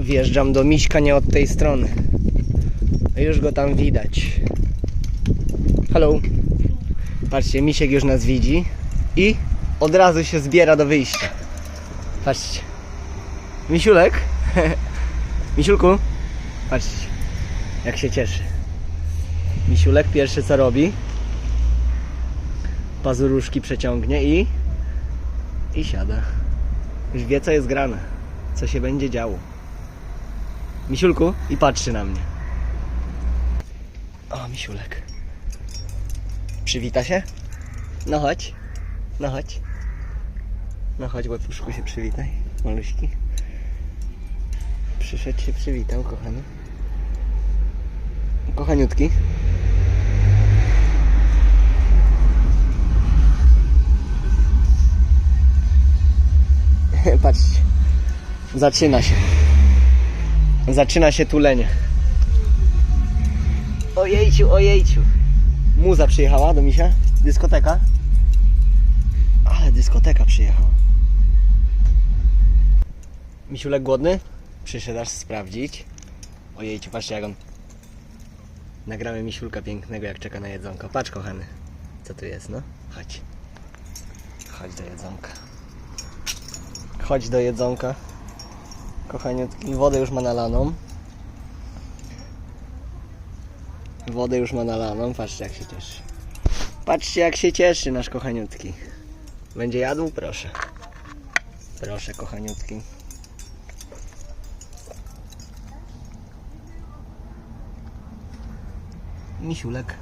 Wjeżdżam do Miśka nie od tej strony. Już go tam widać. Hello. Patrzcie, Misiek już nas widzi i od razu się zbiera do wyjścia. Patrzcie. Misiulek. Misiulku. Patrzcie, jak się cieszy. Misiulek pierwszy co robi. Pazuruszki przeciągnie i i siada. Już wie co jest grane, co się będzie działo. Misiulku i patrzy na mnie. O, Misiulek. Przywita się? No chodź. No chodź. No chodź, łapuszku się przywitaj. Maluśki. Przyszedł się przywitał, kochany. Kochaniutki. Patrzcie. Zaczyna się. Zaczyna się tulenie. Ojejciu, ojejciu. Muza przyjechała do misia. Dyskoteka. Ale dyskoteka przyjechała. Misiulek głodny? Przyszedł aż sprawdzić. Ojejciu, patrzcie jak on... Nagramy Misiulka pięknego jak czeka na jedzonko. Patrz kochany. Co tu jest, no? Chodź. Chodź do jedzonka. Chodź do jedzonka. Kochaniutki, wodę już ma nalaną. Wodę już ma nalaną, patrzcie jak się cieszy. Patrzcie jak się cieszy nasz kochaniutki. Będzie jadł? Proszę. Proszę kochaniutki. Misiulek.